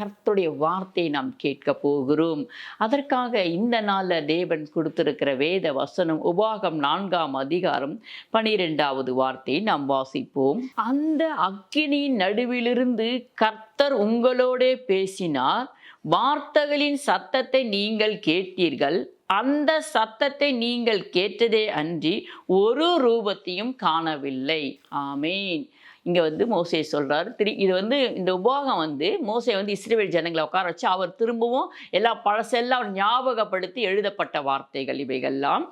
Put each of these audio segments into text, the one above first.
கர்த்தருடைய வார்த்தை நாம் கேட்க போகிறோம். அதற்காக இந்த நாளில் தேவன் கொடுத்திருக்கிற வேத வசனம் உபாகம் நான்காம் அதிகாரம் பனிரெண்டாவது வார்த்தையை நாம் வாசிப்போம். அந்த அக்கினியின் நடுவிலிருந்து கர்த்தர் உங்களோடே பேசினார். வார்த்தைகளின் சத்தத்தை நீங்கள் கேட்டீர்கள். அந்த சத்தத்தை நீங்கள் கேட்டதே அன்றி ஒரு ரூபத்தையும் காணவில்லை. ஆமேன். இங்கே வந்து மோசே சொல்கிறார் திரு இது வந்து இந்த உபோகம் வந்து மோசை வந்து இஸ்ரேல் ஜனங்களை உட்கார வச்சு அவர் திரும்பவும் எல்லா பழசெல்லாம் அவர் ஞாபகப்படுத்தி எழுதப்பட்ட வார்த்தைகள் இவைகள்லாம்.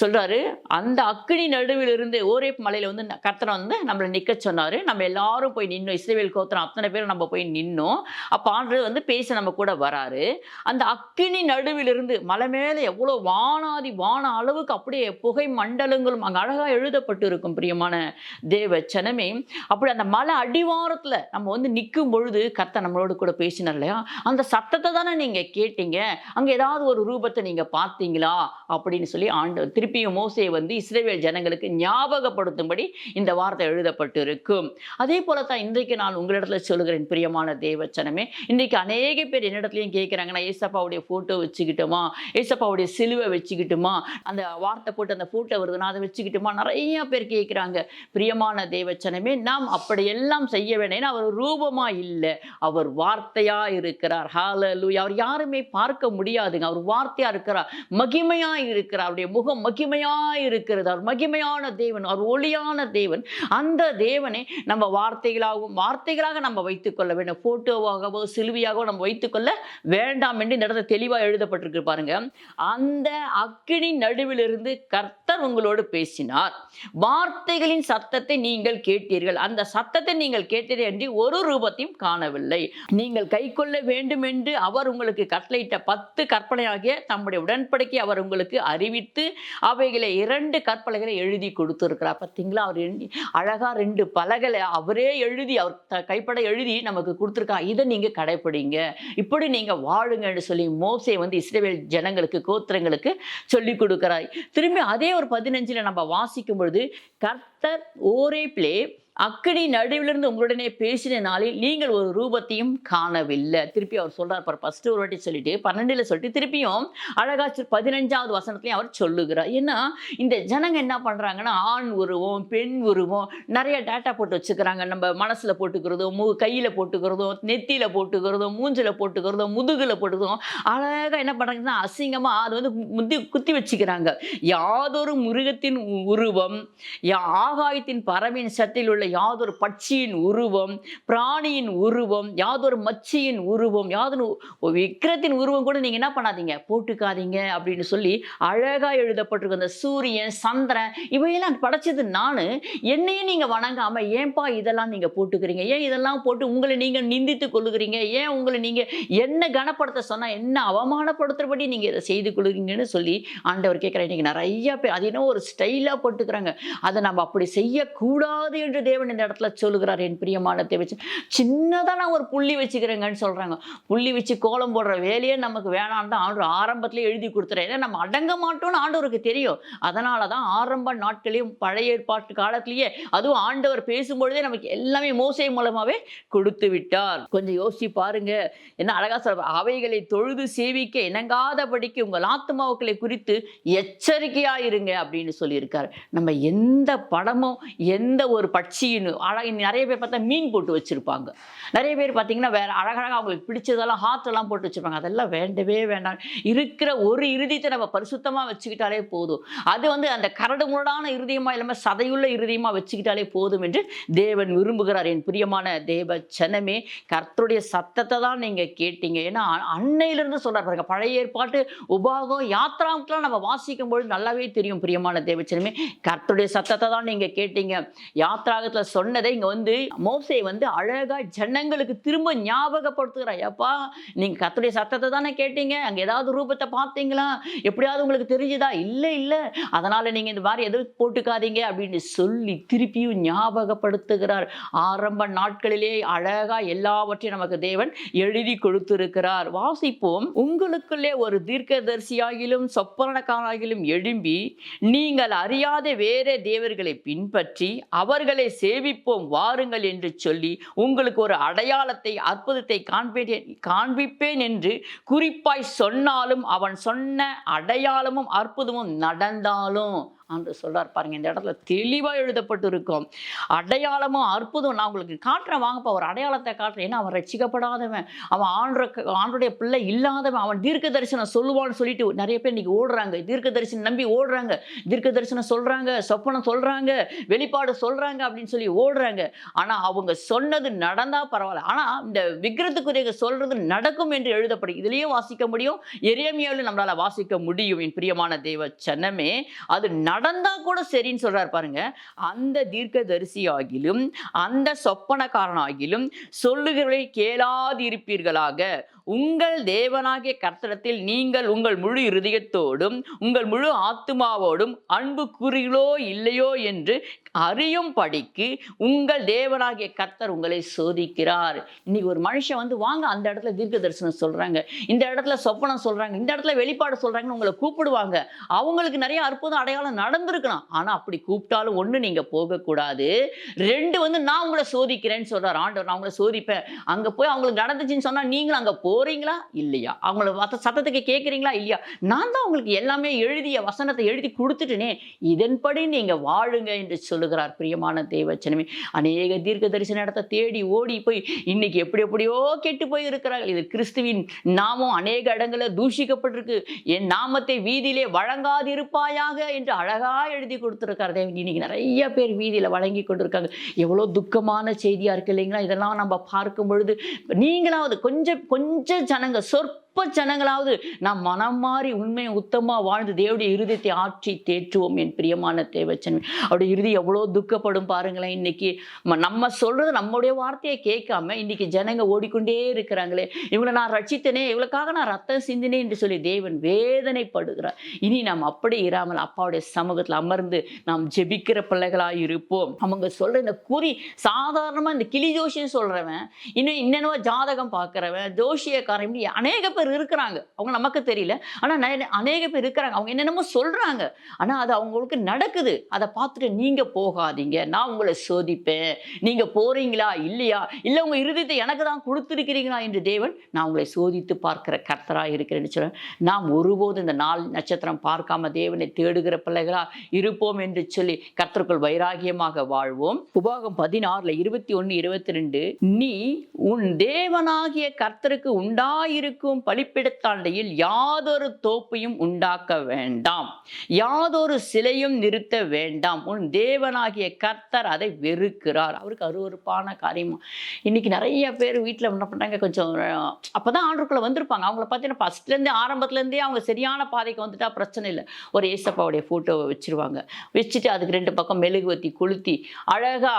சொல்கிறாரு அந்த அக்கினி நடுவிலிருந்து ஓரே மலையில் வந்து ந- வந்து நம்மளை நிற்க சொன்னார். நம்ம எல்லாரும் போய் நின்னோம். இஸ்ரேல் கோத்திரம் அத்தனை பேரும் நம்ம போய் நின்னோம். அப்போ ஆண்டு வந்து பேச நம்ம கூட வராரு. அந்த அக்கினி நடுவிலிருந்து மலை மேலே எவ்வளோ வானாதி வான அளவுக்கு அப்படியே புகை மண்டலங்களும் அங்கே அழகாக எழுதப்பட்டு இருக்கும் பிரியமான தேவச்சனமே அப்படி அந்த மலை அடிவாரத்தில் நம்ம வந்து நிற்கும் பொழுது கத்தை நம்மளோட கூட பேசினார் இல்லையா? அந்த சத்தத்தை தானே நீங்கள் கேட்டீங்க. அங்கே ஏதாவது ஒரு ரூபத்தை நீங்கள் பார்த்தீங்களா? அப்படின்னு சொல்லி ஆண்டு திருப்பியும் மோசே வந்து இஸ்ரேவேல் ஜனங்களுக்கு ஞாபகப்படுத்தும்படி இந்த வார்த்தை எழுதப்பட்டு இருக்கும் அதே போல தான் இன்றைக்கு நான் உங்களிடத்துல சொல்லுகிறேன் பிரியமான தேவச்சனமே. இன்றைக்கு அநேக பேர் என்னிடத்துலையும் கேட்குறாங்க நான் ஏசப்பாவுடைய ஃபோட்டோ வச்சுக்கிட்டோமா? ஏசப்பாவுடைய சிலுவை வச்சுக்கிட்டுமா? அந்த வார்த்தை போட்டு அந்த ஃபோட்டோ வருதுன்னா அதை வச்சுக்கிட்டுமா? நிறைய பேர் கேட்குறாங்க பிரியமான தேவச்சனமே நாம் எல்லாம் அப்படியெல்லாம் செய்ய வேண்டாம் அவர் ரூபமா இல்லை. அவர் வார்த்தையா இருக்கிறார். ஹalleluya அவர் யாருமே பார்க்க முடியாதுங்க. அவர் வார்த்தையா இருக்கிறார். மகிமையா இருக்கிறார். அவருடைய முகம் மகிமையா இருக்கிறது. அவர் மகிமையான தேவன். அவர் ஒளியான தேவன். அந்த தேவனை நம்ம வார்த்தைகளாகவும் வார்த்தைகளாக நம்ம வைத்துக்கொள்ள வேண்டும். போட்டோவாகவோ சிலுவையாகவோ நம்ம வைத்துக்கொள்ள வேண்டாம் என்று இந்த இடத்துல தெளிவாக எழுதப்பட்டிருக்கு பாருங்க. அந்த அக்கினி நடுவிலிருந்து கர்த்தர் உங்களோடு பேசினார். வார்த்தைகளின் சத்தத்தை நீங்கள் கேட்டீர்கள். அந்த சத்தத்தை நீங்கள் கேட்டதே அன்றி ஒரு ரூபத்தையும் காணவில்லை. நீங்கள் கைக்கொள்ள வேண்டும் என்று அவர் உங்களுக்கு கட்டளையிட்ட பத்து கற்பனையாகிய தம்முடைய உடன்படிக்கை அவர் உங்களுக்கு அறிவித்து அவைகளை இரண்டு கற்பனைகளை எழுதி கொடுத்துருக்கிறார். பார்த்தீங்களா? அவர் அழகாக ரெண்டு பலகளை அவரே எழுதி அவர் த- கைப்பட எழுதி நமக்கு கொடுத்துருக்கா இதை நீங்கள் கடைப்பிடிங்க. இப்படி நீங்கள் வாழுங்கன்னு சொல்லி மோசை வந்து இஸ்ரேல் ஜனங்களுக்கு கோத்திரங்களுக்கு சொல்லி கொடுக்குறாய் திரும்பி அதே ஒரு பதினஞ்சில் நம்ம வாசிக்கும் பொழுது கர்த்தர் ஓரே பிளே அக்கடி நடுவிலிருந்து உங்களுடனே பேசின நாளில் நீங்கள் ஒரு ரூபத்தையும் காணவில்லை. திருப்பி அவர் சொல்றார் பாரு ஃபர்ஸ்ட் ஒரு வாட்டி சொல்லிட்டு பன்னெண்டுல சொல்லிட்டு திருப்பியும் அழகாச்சு பதினஞ்சாவது வசனத்துலையும் அவர் சொல்லுகிறார். ஏன்னா இந்த ஜனங்க என்ன பண்றாங்கன்னா ஆண் உருவம் பெண் உருவம் நிறைய டேட்டா போட்டு வச்சுக்கிறாங்க. நம்ம மனசுல போட்டுக்கிறதோ மு கையில போட்டுக்கிறதோ நெத்தியில போட்டுக்கிறதோ மூஞ்சில போட்டுக்கிறதோ முதுகுல போட்டுக்கிறதோ அழகா என்ன பண்றாங்கன்னா அசிங்கமா அது வந்து முத்தி குத்தி வச்சுக்கிறாங்க. யாதொரு மிருகத்தின் உருவம் யா ஆகாயத்தின் பறவையின் சத்தில் உள்ள யாதொரு பட்சியின் உருவம் பிராணியின் உருவம் யாதொரு மச்சியின் உருவம் யாதொரு விக்கிரத்தின் உருவம் கூட நீங்கள் என்ன பண்ணாதீங்க? போட்டுக்காதீங்க அப்படின்னு சொல்லி அழகாக எழுதப்பட்டிருக்க அந்த சூரியன் சந்திரன் இவையெல்லாம் படைச்சது நான். என்னையே நீங்கள் வணங்காமல் ஏன்பா இதெல்லாம் நீங்கள் போட்டுக்கிறீங்க? ஏன் இதெல்லாம் போட்டு உங்களை நீங்கள் நிந்தித்து கொள்ளுகிறீங்க? ஏன் உங்களை நீங்கள் என்ன கனப்படுத்த சொன்னால் என்ன அவமானப்படுத்துறபடி நீங்கள் இதை செய்து கொள்ளுறீங்கன்னு சொல்லி ஆண்டவர் கேட்குறேன் நீங்கள் நிறைய பேர் அது என்ன ஒரு ஸ்டைலாக போட்டுக்கிறாங்க. அதை நம்ம அப்படி செய்யக்கூடாது என்று தேவன் இந்த இடத்துல சொல்லுகிறார் என் பிரியமான தேவச்சு சின்னதாக நான் ஒரு புள்ளி வச்சுக்கிறேங்கன்னு சொல்கிறாங்க புள்ளி வச்சு கோலம் போடுற வேலையே நமக்கு வேணான்னு தான் ஆண்டு ஆரம்பத்தில் எழுதி கொடுத்துறேன் ஏன்னா நம்ம அடங்க மாட்டோம்னு ஆண்டவருக்கு தெரியும். அதனால தான் ஆரம்ப நாட்களையும் பழைய ஏற்பாட்டு காலத்திலேயே அதுவும் ஆண்டவர் பேசும்பொழுதே நமக்கு எல்லாமே மோசை மூலமாகவே கொடுத்து விட்டார். கொஞ்சம் யோசிச்சு பாருங்க. என்ன அழகா சொல்ற அவைகளை தொழுது சேவிக்க இணங்காதபடிக்கு உங்கள் ஆத்மாவுக்களை குறித்து எச்சரிக்கையா இருங்க அப்படின்னு சொல்லியிருக்காரு. நம்ம எந்த படமும் எந்த ஒரு பட்சியின் அழக நிறைய பேர் பார்த்தா மீன் போட்டு வச்சிருப்பாங்க. நிறைய பேர் பார்த்தீங்கன்னா வேற அழகழகா அவங்களுக்கு பிடிச்சதெல்லாம் ஹார்ட்டெல்லாம் போட்டு வச்சிருப்பாங்க. அதெல்லாம் வேண்டவே வேண்டாம். இருக்கிற ஒரு இறுதியத்தை நம்ம பரிசுத்தமா வச்சுக்கிட்டாலே போதும். அது வந்து அந்த கரடு முரடான இருதயமா இல்லாமல் சதையுள்ள இருதயமா வச்சுக்கிட்டாலே போதும் என்று தேவன் விரும்புகிறார். என் பிரியமான தேவ சனமே கர்த்தருடைய சத்தத்தை தான் நீங்கள் கேட்டீங்க. ஏன்னா அன்னையிலிருந்து சொல்கிறார் பாருங்க பழைய ஏற்பாட்டு உபாகம் யாத்ராமத்தெல்லாம் நம்ம வாசிக்கும் பொழுது நல்லாவே தெரியும் பிரியமான தேவச்சனமே கர்த்தருடைய சத்தத்தை தான் நீங்கள் கேட்டீங்க. யாத்ராகத்துல சொன்னதை இங்க வந்து மோசை வந்து அழகா ஜனங்களுக்கு திரும்ப ஞாபகப்படுத்துகிறார். அப்பா நீங்க கத்துடைய சத்தத்தை தானே கேட்டீங்க? அங்க ஏதாவது ரூபத்தை பார்த்தீங்களா? எப்படியாவது உங்களுக்கு தெரிஞ்சுதா? இல்ல இல்ல. அதனால நீங்க இந்த மாதிரி எதுவும் போட்டுக்காதீங்க அப்படின்னு சொல்லி திருப்பியும் ஞாபகப்படுத்துகிறார். ஆரம்ப நாட்களிலே அழகா எல்லாவற்றையும் நமக்கு தேவன் எழுதி கொடுத்திருக்கிறார். வாசிப்போம். உங்களுக்குள்ளே ஒரு தீர்க்கதரிசியாகிலும் சொப்பனக்காராகிலும் எழும்பி நீங்கள் அறியாத வேற தேவர்களை பின்பற்றி அவர்களை சேவிப்போம் வாருங்கள் என்று சொல்லி உங்களுக்கு ஒரு அடையாளத்தை அற்புதத்தை காண்பேன் காண்பிப்பேன் என்று குறிப்பாய் சொன்னாலும் அவன் சொன்ன அடையாளமும் அற்புதமும் நடந்தாலும் என்று சொல்கிறார் பாருங்க இந்த இடத்துல தெளிவாக எழுதப்பட்டு இருக்கும் அடையாளமும் அற்புதம் நான் உங்களுக்கு காட்டுறேன் வாங்கப்பா ஒரு அடையாளத்தை காட்டுறேன். ஏன்னா அவன் ரசிக்கப்படாதவன். அவன் ஆண்ட ஆண்டுடைய பிள்ளை இல்லாதவன். அவன் தீர்க்க தரிசனம் சொல்லுவான்னு சொல்லிட்டு நிறைய பேர் இன்னைக்கு ஓடுறாங்க. தீர்க்க தரிசனம் நம்பி ஓடுறாங்க. தீர்க்க தரிசனம் சொல்கிறாங்க சொப்பனம் சொல்கிறாங்க வெளிப்பாடு சொல்கிறாங்க அப்படின்னு சொல்லி ஓடுறாங்க. ஆனால் அவங்க சொன்னது நடந்தால் பரவாயில்ல. ஆனால் இந்த விக்கிரத்துக்குரிய சொல்கிறது நடக்கும் என்று எழுதப்படும் இதுலேயும் வாசிக்க முடியும். எரியமையாலும் நம்மளால வாசிக்க முடியும் என் பிரியமான தெய்வ சன்னமே அது நட நடந்தா கூட சரின்னு சொல்றாரு பாருங்க. அந்த தீர்க்க ஆகிலும் அந்த சொப்பனக்காரன் ஆகிலும் சொல்லுகிறவர்களை கேளாதிருப்பீர்களாக. உங்கள் தேவனாகிய கர்த்தரத்தில் நீங்கள் உங்கள் முழு இருதயத்தோடும் உங்கள் முழு ஆத்மாவோடும் அன்பு கூறுகிறோ இல்லையோ என்று அறியும் படிக்கு உங்கள் தேவனாகிய கர்த்தர் உங்களை சோதிக்கிறார். இன்னைக்கு ஒரு மனுஷன் வந்து வாங்க அந்த இடத்துல தீர்க்க தரிசனம் சொல்றாங்க. இந்த இடத்துல சொப்பனம் சொல்றாங்க. இந்த இடத்துல வெளிப்பாடு சொல்றாங்கன்னு உங்களை கூப்பிடுவாங்க. அவங்களுக்கு நிறைய அற்புதம் அடையாளம் நடந்திருக்கலாம். ஆனா அப்படி கூப்பிட்டாலும் ஒண்ணு நீங்க போகக்கூடாது. ரெண்டு வந்து நான் உங்களை சோதிக்கிறேன்னு சொல்றாரு. ஆண்டவர் நான் உங்களை சோதிப்பேன். அங்க போய் அவங்களுக்கு நடந்துச்சுன்னு சொன்னா நீங்களும் அங்க போறீங்களா? இல்லையா? அவங்கள மற்ற சத்தத்துக்கு கேட்குறீங்களா இல்லையா? நான் தான் உங்களுக்கு எல்லாமே எழுதிய வசனத்தை எழுதி கொடுத்துட்டேனே. இதன்படி நீங்கள் வாழுங்க என்று சொல்லுகிறார் பிரியமான தேவச்சனமே. அநேக தீர்க்க தரிசன இடத்தை தேடி ஓடி போய் இன்னைக்கு எப்படி எப்படியோ கெட்டு போய் இருக்கிறார்கள் இது கிறிஸ்துவின் நாமம் அநேக இடங்களில் தூஷிக்கப்பட்டிருக்கு. என் நாமத்தை வீதியிலே வழங்காதிருப்பாயாக என்று அழகாக எழுதி கொடுத்துருக்கார் தேவன். இன்னைக்கு நிறைய பேர் வீதியில் வழங்கி கொண்டிருக்காங்க. எவ்வளோ துக்கமான செய்தியாக இருக்கு இல்லைங்களா? இதெல்லாம் நம்ம பார்க்கும் பொழுது நீங்களாவது கொஞ்சம் கொஞ்சம் கொஞ்சம் ஜனங்க சொற்ப சொற்ப ஜனங்களாவது நாம் மனம் மாறி உண்மையை உத்தமாக வாழ்ந்து தேவடைய இருதயத்தை ஆற்றி தேற்றுவோம் என் பிரியமான தேவச்சன் அவருடைய இறுதி எவ்வளோ துக்கப்படும் பாருங்களேன். இன்னைக்கு நம்ம சொல்றது நம்முடைய வார்த்தையை கேட்காம இன்னைக்கு ஜனங்க ஓடிக்கொண்டே இருக்கிறாங்களே. இவங்களை நான் ரட்சித்தனே இவளுக்காக நான் ரத்தம் சிந்தினேன் என்று சொல்லி தேவன் வேதனைப்படுகிறார். இனி நாம் அப்படி இராமல் அப்பாவுடைய சமூகத்தில் அமர்ந்து நாம் ஜெபிக்கிற பிள்ளைகளாக இருப்போம். அவங்க சொல்ற இந்த குறி சாதாரணமாக இந்த கிளி ஜோஷின்னு சொல்றவன் இன்னும் இன்னென்னவோ ஜாதகம் பார்க்குறவன் ஜோஷியக்காரன் இப்படி அநேக பேர் பேர் இருக்கிறாங்க. அவங்க நமக்கு தெரியல. ஆனால் அநேக பேர் இருக்கிறாங்க. அவங்க என்னென்னமோ சொல்கிறாங்க ஆனால் அது அவங்களுக்கு நடக்குது. அதை பார்த்துட்டு நீங்கள் போகாதீங்க. நான் உங்களை சோதிப்பேன். நீங்கள் போகிறீங்களா இல்லையா? இல்லை உங்கள் இருதயத்தை எனக்கு தான் கொடுத்துருக்கிறீங்களா? என்று தேவன் நான் உங்களை சோதித்து பார்க்கிற கர்த்தராக இருக்கிறேன்னு சொல்கிறேன் நாம் ஒருபோது இந்த நாள் நட்சத்திரம் பார்க்காம தேவனை தேடுகிற பிள்ளைகளா இருப்போம் என்று சொல்லி கர்த்தருக்குள் வைராகியமாக வாழ்வோம். உபாகம் பதினாறுல இருபத்தி ஒன்று இருபத்தி ரெண்டு. நீ உன் தேவனாகிய கர்த்தருக்கு உண்டாயிருக்கும் பலிப்பிடத்தாண்டையில் யாதொரு தோப்பையும் உண்டாக்க வேண்டாம். யாதொரு சிலையும் நிறுத்த வேண்டாம். உன் தேவனாகிய கர்த்தர் அதை வெறுக்கிறார். அவருக்கு அருவறுப்பான காரியம். இன்னைக்கு நிறைய பேர் வீட்டில் என்ன பண்ணுறாங்க கொஞ்சம் அப்போதான் ஆண்டுக்குள்ளே வந்திருப்பாங்க. அவங்கள பார்த்தீங்கன்னா ஃபஸ்ட்லேருந்தே ஆரம்பத்துலேருந்தே அவங்க சரியான பாதைக்கு வந்துட்டா பிரச்சனை இல்லை. ஒரு ஏசப்பாவுடைய ஃபோட்டோவை வச்சுருவாங்க. வச்சுட்டு அதுக்கு ரெண்டு பக்கம் மெழுகுவத்தி கொளுத்தி அழகாக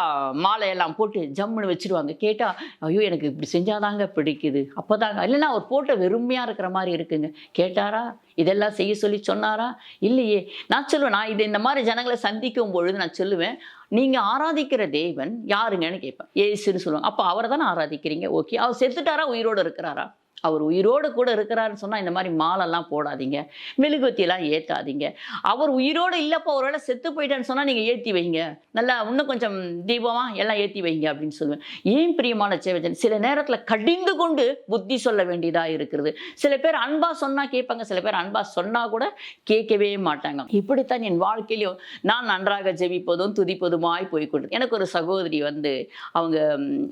மாலையெல்லாம் போட்டு ஜம்முன்னு வச்சுருவாங்க. கேட்டால் ஐயோ எனக்கு இப்படி செஞ்சாதாங்க பிடிக்குது. அப்போ தாங்க இல்லைன்னா ஒரு ஃபோட்டோ வெறும் பொறுமையாக இருக்கிற மாதிரி இருக்குங்க. கேட்டாரா? இதெல்லாம் செய்ய சொல்லி சொன்னாரா? இல்லையே. நான் சொல்லுவேன் நான் இது இந்த மாதிரி ஜனங்களை சந்திக்கும் பொழுது நான் சொல்லுவேன் நீங்கள் ஆராதிக்கிற தேவன் யாருங்கன்னு கேட்பேன். ஏசுன்னு சொல்லுவாங்க. அப்போ அவரை தானே ஆராதிக்கிறீங்க? ஓகே. அவர் செத்துட்டாரா? உயிரோடு இருக்கிறாரா? அவர் உயிரோடு கூட இருக்கிறாருன்னு சொன்னால் இந்த மாதிரி மாலெல்லாம் போடாதீங்க மெழுகுவத்தியெல்லாம் ஏற்றாதீங்க அவர் உயிரோடு இல்லைப்போ ஒருவேளை செத்து போயிட்டான்னு சொன்னால் நீங்கள் ஏற்றி வைங்க. நல்லா இன்னும் கொஞ்சம் தீபமாக எல்லாம் ஏற்றி வைங்க அப்படின்னு சொல்லுவேன். ஏன் பிரியமான சேவஜன் சில நேரத்தில் கடிந்து கொண்டு புத்தி சொல்ல வேண்டியதாக இருக்கிறது. சில பேர் அன்பாக சொன்னால் கேட்பாங்க சில பேர் அன்பாக சொன்னால் கூட கேட்கவே மாட்டாங்க. இப்படித்தான் என் வாழ்க்கையிலையும் நான் நன்றாக ஜெபிப்பதும் துதிப்பதுமாய் போய்கொண்டு எனக்கு ஒரு சகோதரி வந்து அவங்க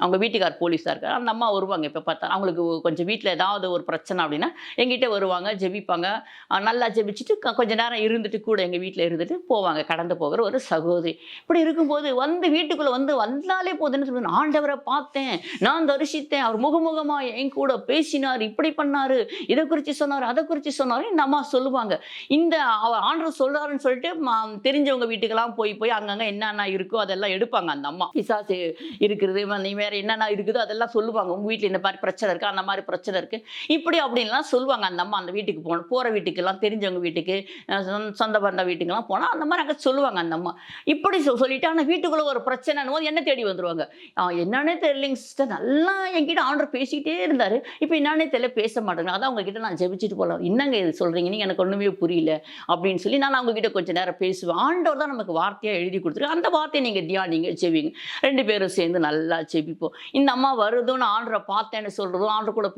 அவங்க வீட்டுக்கார் போலீஸாக இருக்கார். அந்த அம்மா வருவாங்க இப்போ பார்த்தா அவங்களுக்கு கொஞ்சம் வீட்டில் ஏதாவது ஒரு பிரச்சனை அப்படின்னா எங்கிட்ட வருவாங்க ஜெபிப்பாங்க. நல்லா ஜெபிச்சுட்டு கொஞ்ச நேரம் இருந்துட்டு கூட எங்கள் வீட்டில் இருந்துட்டு போவாங்க கடந்து போகிற ஒரு சகோதரி. இப்படி இருக்கும்போது வந்து வீட்டுக்குள்ளே வந்து வந்தாலே போதுன்னு சொல்லி ஆண்டவரை பார்த்தேன் நான் தரிசித்தேன். அவர் முகமுகமாக என் கூட பேசினார் இப்படி பண்ணார் இதை குறித்து சொன்னார் அதை குறித்து சொன்னார் இந்த அம்மா சொல்லுவாங்க. இந்த அவர் ஆண்டவர் சொல்கிறாருன்னு சொல்லிட்டு தெரிஞ்சவங்க வீட்டுக்கெல்லாம் போய் போய் அங்கங்கே என்னென்ன இருக்கோ அதெல்லாம் எடுப்பாங்க அந்த அம்மா. பிசாசு இருக்கிறது நீ வேறு என்னென்ன இருக்குதோ அதெல்லாம் சொல்லுவாங்க. உங்கள் வீட்டில் இந்த மாதிரி பிரச்சனை இருக்குது அந்த மாதிரி பிரச்சனை இருக்குது இருக்கு. இப்படி அப்படின்லாம் சொல்லுவாங்க. அந்த அம்மா அந்த வீட்டுக்கு போன போகிற வீட்டுக்கெல்லாம் தெரிஞ்சவங்க வீட்டுக்கு சொந்த- பந்த வீட்டுக்கெல்லாம் போனால் அந்த மாதிரி அங்க சொல்லுவாங்க அந்த அம்மா. இப்படி சொல்லிட்டு ஆனால் வீட்டுக்குள்ளே ஒரு பிரச்சனைன்னு போது என்ன தேடி வந்துருவாங்க? என்னன்னே தெரியலைங்க சிஸ்டர் நல்லா என்கிட்ட ஆண்டர் பேசிக்கிட்டே இருந்தார். இப்போ என்னன்னே தெரியல பேச மாட்டேங்க அதான் உங்ககிட்ட நான் ஜெபிச்சுட்டு போகலாம் என்னங்க இது சொல்கிறீங்க நீங்கள் எனக்கு ஒன்றுமே புரியல அப்படின்னு சொல்லி நான் அவங்ககிட்ட கொஞ்சம் நேரம் பேசுவேன். ஆண்டவர் தான் நமக்கு வார்த்தையாக எழுதி கொடுத்துருக்கு அந்த வார்த்தையை நீங்கள் தியானிங்க செவிங்க ரெண்டு பேரும் சேர்ந்து நல்லா செபிப்போம் இந்த அம்மா வருதுன்னு ஆண்டரை பார்த்தேன்னு சொல்கிறதும் ஆண்டர் கூட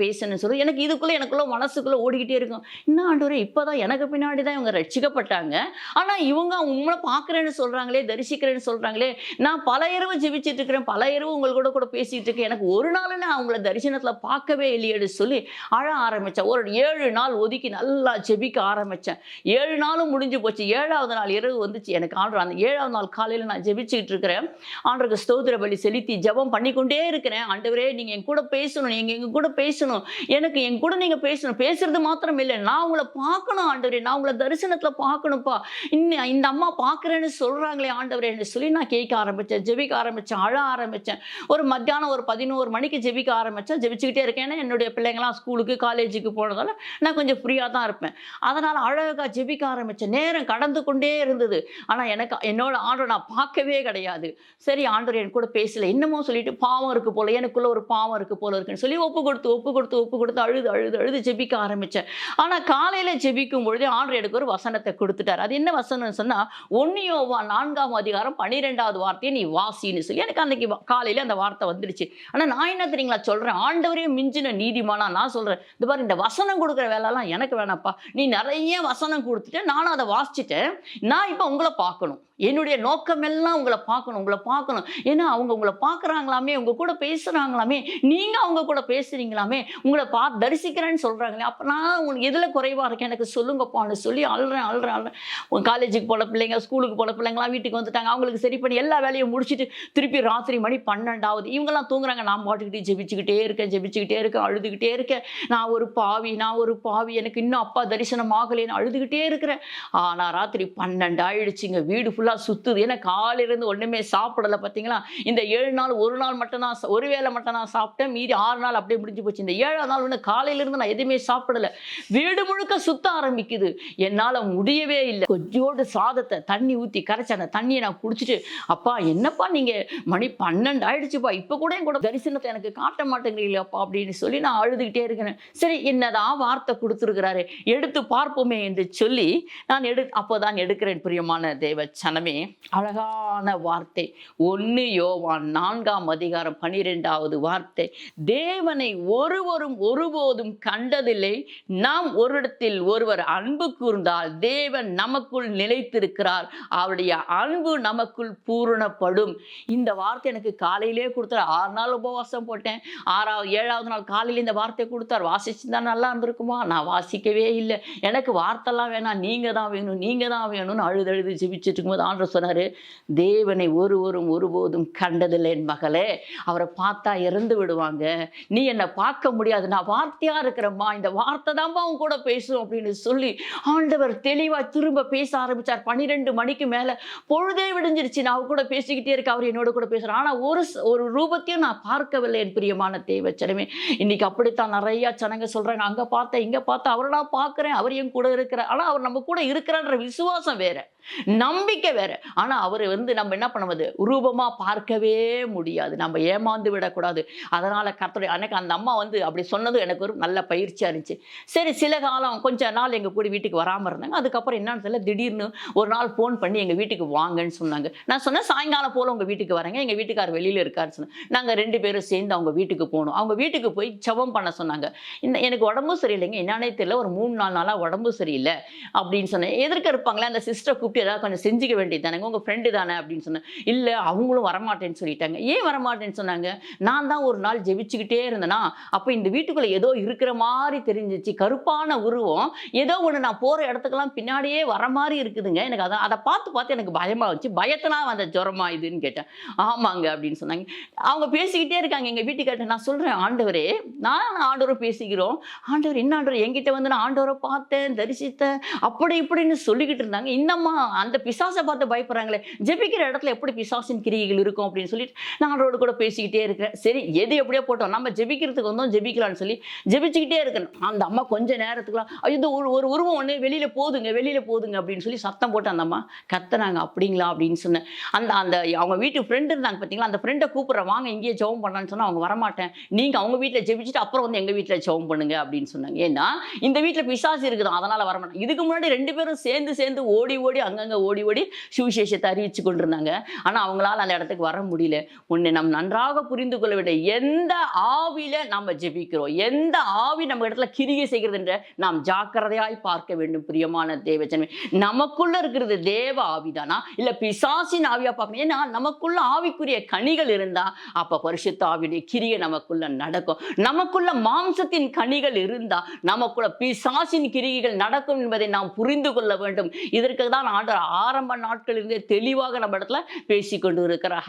பேசுன்னு எனக்கு இதுக்குள்ளே எனக்குள்ளே மனசுக்குள்ளே ஓடிக்கிட்டே இருக்கும். இன்னும் ஆண்டவரே இப்போ தான் எனக்கு பின்னாடி தான் இவங்க ரட்சிக்கப்பட்டாங்க. ஆனால் இவங்க உங்களை பார்க்குறேன்னு சொல்கிறாங்களே தரிசிக்கிறேன்னு சொல்கிறாங்களே நான் பல இரவு ஜெபிச்சுட்டு இருக்கிறேன் பல இரவு உங்கள் கூட கூட பேசிகிட்டு இருக்கேன். எனக்கு ஒரு நாள் நான் அவங்கள தரிசனத்தில் பார்க்கவே இல்லையேன்னு சொல்லி அழ ஆரம்பித்தேன் ஒரு ஏழு நாள் ஒதுக்கி நல்லா ஜெபிக்க ஆரம்பித்தேன் ஏழு நாளும் முடிஞ்சு போச்சு. ஏழாவது நாள் இரவு வந்துச்சு. எனக்கு ஆண்டர் அந்த ஏழாவது நாள் காலையில் நான் ஜெபிச்சுக்கிட்டு இருக்கிறேன். ஆண்டருக்கு ஸ்தோத்திர பலி செலுத்தி ஜெபம் பண்ணிக்கொண்டே இருக்கிறேன். ஆண்டவரே நீங்கள் என் கூட பேசணும் நீங்கள் எங்கள் கூட பேசணும். எனக்கு என் கூட நீங்கள் பேசணும். பேசுறது மாத்திரம் இல்லை. நான் உங்களை பார்க்கணும் ஆண்டவரே. நான் உங்களை தரிசனத்தில் பார்க்கணும்ப்பா. இன்னும் இந்த அம்மா பார்க்குறேன்னு சொல்கிறாங்களே ஆண்டவரேன்னு சொல்லி நான் கேட்க ஆரம்பித்தேன் ஜெபிக்க ஆரம்பித்தேன் அழ ஆரம்பித்தேன் ஒரு மத்தியானம் ஒரு பதினோரு மணிக்கு ஜெபிக்க ஆரம்பித்தேன் ஜெபிச்சுக்கிட்டே இருக்கேன். ஏன்னா என்னுடைய பிள்ளைங்களாம் ஸ்கூலுக்கு காலேஜுக்கு போனதால நான் கொஞ்சம் ஃப்ரீயாக தான் இருப்பேன். அதனால் அழகாக ஜெபிக்க ஆரம்பித்தேன் நேரம் கடந்து கொண்டே இருந்தது. ஆனால் எனக்கு என்னோட ஆண்டை நான் பார்க்கவே கிடையாது. சரி ஆண்டவர் என் கூட பேசல. என்னமோ சொல்லிட்டு பாவம் இருக்கு போல. எனக்குள்ள ஒரு பாவம் இருக்கு போல இருக்குன்னு சொல்லி ஒப்பு கொடுத்து ஒப்பு கொடுத்து ஒப்பு கொடுத்து அழுது அழுது அழுது ஜெபிக்க ஆரம்பித்தேன் ஆனால் காலையில் ஜெபிக்கும் பொழுதே ஆண்டு எனக்கு ஒரு வசனத்தை கொடுத்துட்டார். அது என்ன வசனம்னு சொன்னால் ஒன்னியோவா நான்காம் அதிகாரம் பன்னிரெண்டாவது வார்த்தையை நீ வாசின்னு சொல்லி. எனக்கு அன்னைக்கு காலையில் அந்த வார்த்தை வந்துடுச்சு. ஆனால் நான் என்ன தெரியுங்களா சொல்கிறேன் ஆண்டவரே மிஞ்சின நீதிமானா நான் சொல்கிறேன் இந்த மாதிரி இந்த வசனம் கொடுக்குற வேலைலாம் எனக்கு வேணாப்பா. நீ நிறைய வசனம் கொடுத்துட்டு நானும் அதை வாசிச்சுட்டேன். நான் இப்போ உங்களை பார்க்கணும். என்னுடைய நோக்கமெல்லாம் உங்களை பார்க்கணும் உங்களை பார்க்கணும். ஏன்னா அவங்க உங்களை பார்க்குறாங்களாமே உங்க கூட பேசுகிறாங்களாமே நீங்கள் அவங்க கூட பேசுகிறீங்களாமே உங்களை பா தரிசிக்கிறேன்னு சொல்கிறாங்களே அப்போ நான் உங்களுக்கு எதில் குறைவாக இருக்கேன்? எனக்கு சொல்லுங்கப்பான்னு சொல்லி அழுறேன் அழுறேன் அழுறேன். உன் காலேஜுக்கு போல பிள்ளைங்க ஸ்கூலுக்கு போல பிள்ளைங்களாம் வீட்டுக்கு வந்துட்டாங்க. அவங்களுக்கு சரி பண்ணி எல்லா வேலையும் முடிச்சுட்டு திருப்பி ராத்திரி மணி பன்னெண்டாவது. இவங்கெல்லாம் தூங்குறாங்க. நான் பாட்டுக்கிட்டே ஜெபிச்சுக்கிட்டே இருக்கேன் ஜெபிச்சுக்கிட்டே இருக்கேன் அழுதுகிட்டே இருக்கேன். நான் ஒரு பாவி நான் ஒரு பாவி. எனக்கு இன்னும் அப்பா தரிசனம் ஆகலைன்னு அழுதுகிட்டே இருக்கிறேன். ஆனால் ராத்திரி பன்னெண்டு ஆயிடுச்சுங்க வீடு ஃபுல்லாக சுற்றுது ஏன்னா காலையிலேருந்து ஒன்றுமே சாப்பிடலை பார்த்தீங்களா இந்த ஏழு நாள் ஒரு நாள் மட்டும் தான் ஒரு வேளை மட்டும் தான் சாப்பிட்டேன். மீதி ஆறு நாள் அப்படியே முடிஞ்சு போச்சு. இந்த ஏழாவது நாள் ஒன்று காலையிலேருந்து நான் எதுவுமே சாப்பிடலை. வீடு முழுக்க சுத்த ஆரம்பிக்குது. என்னால் முடியவே இல்லை. கொஞ்சோண்டு சாதத்தை தண்ணி ஊற்றி கரைச்சி அந்த தண்ணியை நான் குடிச்சிட்டு அப்பா என்னப்பா நீங்கள் மணி பன்னெண்டு ஆயிடுச்சுப்பா. இப்போ கூட என் கூட தரிசனத்தை எனக்கு காட்ட மாட்டேங்கிறீங்களப்பா அப்படின்னு சொல்லி நான் அழுதுகிட்டே இருக்கிறேன். சரி என்னதான் வார்த்தை கொடுத்துருக்கிறாரு. எடுத்து பார்ப்போமே என்று சொல்லி நான் எடு அப்போதான் எடுக்கிறேன் பிரியமான தேவ சனமே அழகான வார்த்தை. ஒன்று யோவான் நான்காம் அதிகாரம் பனிரெண்டாவது வார்த்தை. தேவனை ஒருவரும் ஒருபோதும் கண்டதில்லை. நாம் ஒரு இடத்தில் ஒருவர் அன்பு கூர்ந்தால் தேவன் நமக்குள் நிலைத்திருக்கிறார். அவருடைய அன்பு நமக்குள் பூரணப்படும். இந்த வார்த்தை எனக்கு காலையிலே கொடுத்தார். ஆறு நாள் உபவாசம் போட்டேன். ஆறாவது ஏழாவது நாள் காலையில் இந்த வார்த்தை கொடுத்தார். வாசிச்சுதான் நல்லா இருந்திருக்குமா? நான் வாசிக்கவே இல்லை. எனக்கு வார்த்தைலாம் வேணாம். நீங்கள் தான் வேணும். நீங்கள் தான் வேணும்னு அழுது அழுது இருக்கும்போது ஆண்டவர் சொன்னார் தேவனை ஒருவரும் ஒருபோதும் கண்டதில்லை என் மகளே. அவரை பார்த்தா இறந்து விடுவாங்க. நீ என்னை பார்க்க முடியாது. நான் வார்த்தையாக இருக்கிறேம்மா இந்த வார்த்தை தான்ப்பா உன் கூட பேசும் அப்படின்னு சொல்லி ஆண்டவர் தெளிவாக திரும்ப பேச ஆரம்பித்தார் பன்னிரெண்டு மணிக்கு மேலே பொழுதே விடிஞ்சிருச்சு. நான் அவர் கூட பேசிக்கிட்டே இருக்க அவர் என்னோட கூட பேசுகிறேன் ஆனால் ஒரு ஒரு ரூபத்தையும் நான் பார்க்கவில்லை என் பிரியமான தேவச்சனமே இன்னைக்கு அப்படித்தான் நிறையா ஜனங்க சொல்கிறாங்க அங்கே பார்த்தேன் இங்கே பார்த்தேன் அவரெல்லாம் பார்க்குறேன் அவர் என் கூட இருக்கிறார். ஆனால் அவர் நம்ம கூட இருக்கிறான்ற விசுவாசம் வேறு. நம்பிக்கை வேற. ஆனா அவர் வந்து நம்ம என்ன பண்ணுவது? ரூபமா பார்க்கவே முடியாது. நம்ம ஏமாந்து விடக்கூடாது. அதனால் கர்த்தருடைய அன்னைக்கு அந்த அம்மா வந்து அப்படி சொன்னது எனக்கு ஒரு நல்ல பயிற்சியாக இருந்துச்சு. சரி சில காலம் கொஞ்ச நாள் எங்க கூட வீட்டுக்கு வராமல் இருந்தாங்க. அதுக்கப்புறம் என்னன்னு தெரியல திடீர்னு ஒரு நாள் ஃபோன் பண்ணி எங்கள் வீட்டுக்கு வாங்கன்னு சொன்னாங்க. நான் சொன்னேன் சாயங்காலம் போல உங்கள் வீட்டுக்கு வரேங்க. எங்கள் வீட்டுக்கார் வெளியில் இருக்காருன்னு சொன்னேன். நாங்கள் ரெண்டு பேரும் சேர்ந்து அவங்க வீட்டுக்கு போனோம் அவங்க வீட்டுக்கு போய் ஜெபம் பண்ண சொன்னாங்க. இந்த எனக்கு உடம்பும் சரியில்லைங்க. என்னன்னே தெரியல. ஒரு மூணு நாலு நாளாக உடம்பு சரியில்லை. அப்படின்னு சொன்னேன். எதிர்க்க இருப்பாங்களே அந்த சிஸ்டர் கூப்பிட்டு ஏதாவது கொஞ்சம் செஞ்சுக்க வேண்டியது தானேங்க. உங்கள் ஃப்ரெண்டு தானே அப்படின்னு சொன்னேன். இல்லை அவங்களும் வரமாட்டேன்னு சொல்லிட்டாங்க. ஏன் வரமாட்டேன்னு சொன்னாங்க? நான் தான் ஒரு நாள் ஜெபிச்சுக்கிட்டே இருந்தேனா அப்போ இந்த வீட்டுக்குள்ளே ஏதோ இருக்கிற மாதிரி தெரிஞ்சிச்சு. கருப்பான உருவம். ஏதோ ஒன்று நான் போகிற இடத்துக்கெல்லாம் பின்னாடியே வர மாதிரி இருக்குதுங்க. எனக்கு அதை அதை பார்த்து பார்த்து எனக்கு பயமாக வச்சு பயத்தெல்லாம் வந்த ஜுரமா இதுன்னு கேட்டேன். ஆமாங்க அப்படின்னு சொன்னாங்க. அவங்க பேசிக்கிட்டே இருக்காங்க. எங்கள் வீட்டுக்கார்ட்ட நான் சொல்கிறேன் ஆண்டவரே நான் ஆண்டவரை பேசிக்கிறோம். ஆண்டவர் என்ன ஆண்டவர்? என்கிட்ட வந்து நான் ஆண்டவரை பார்த்தேன் தரிசித்தேன். அப்படி இப்படின்னு சொல்லிக்கிட்டு இருந்தாங்க. இன்னம்மா அந்த பிசாசை பார்த்து பயப்படுறாங்களே ஜெபிக்கிற இடத்துல எப்படி பிசாசின் கிரியைகள் இருக்கும் அப்படின்னு சொல்லிட்டு நான் ரோடு கூட பேசிக்கிட்டே இருக்கிறேன். சரி எது எப்படியோ போட்டோம். நம்ம ஜெபிக்கிறதுக்கு வந்தோம் ஜெபிக்கலாம்னு சொல்லி ஜெபிச்சுக்கிட்டே இருக்கணும். அந்த அம்மா கொஞ்ச நேரத்துக்குலாம் ஐயோ இந்த ஒரு ஒரு உருவம் ஒன்று வெளியில போதுங்க வெளியில போதுங்க அப்படின்னு சொல்லி சத்தம் போட்டு அந்த அம்மா கத்துனாங்க அப்படிங்களா? அப்படின்னு சொன்னேன். அந்த அந்த அவங்க வீட்டு ஃப்ரெண்டு இருந்தாங்க பார்த்தீங்களா? அந்த ஃப்ரெண்டை கூப்பிட்ற வாங்க இங்கேயே ஜெபம் பண்ணலான்னு சொன்னா அவங்க வரமாட்டேன். நீங்க அவங்க வீட்டில் ஜெபிச்சுட்டு அப்புறம் வந்து எங்க வீட்டில் ஜெபம் பண்ணுங்க அப்படின்னு சொன்னாங்க. ஏன்னா இந்த வீட்டில் பிசாசு இருக்குது அதனால வரமாட்டேன். இதுக்கு முன்னாடி ரெண்டு பேரும் சேர்ந்து சேர்ந்து ஓடி ஓடி அங்கங்கே ஓடி ஓடி சுவிசேஷத்தை அறிவிச்சு கொண்டிருந்தாங்க. ஆனால் அவங்களால அந்த இடத்துக்கு வர முடியல. ஒன்று நம் நன்றாக புரிந்து கொள்ள வேண்டிய எந்த ஆவியில் நம்ம ஜெபிக்கிறோம்? எந்த ஆவி நம்ம இடத்துல கிரியை செய்கிறது என்ற நாம் ஜாக்கிரதையாய் பார்க்க வேண்டும் பிரியமான தேவச்சனமே நமக்குள்ள இருக்கிறது தேவ ஆவிதானா? இல்லை பிசாசின் ஆவியாக பார்க்கணும்? ஏன்னா நமக்குள்ள ஆவிக்குரிய கனிகள் இருந்தால் அப்போ பரிசுத்த ஆவியுடைய கிரியை நமக்குள்ள நடக்கும். நமக்குள்ள மாம்சத்தின் கனிகள் இருந்தால் நமக்குள்ள பிசாசின் கிரிகைகள் நடக்கும் என்பதை நாம் புரிந்து கொள்ள வேண்டும். இதற்கு தான் ஆண்டு ஆரம்ப நாட்களிலிருந்தே தெளிவாக நம்ம இடத்துல பேசி கொண்டு இருக்கிற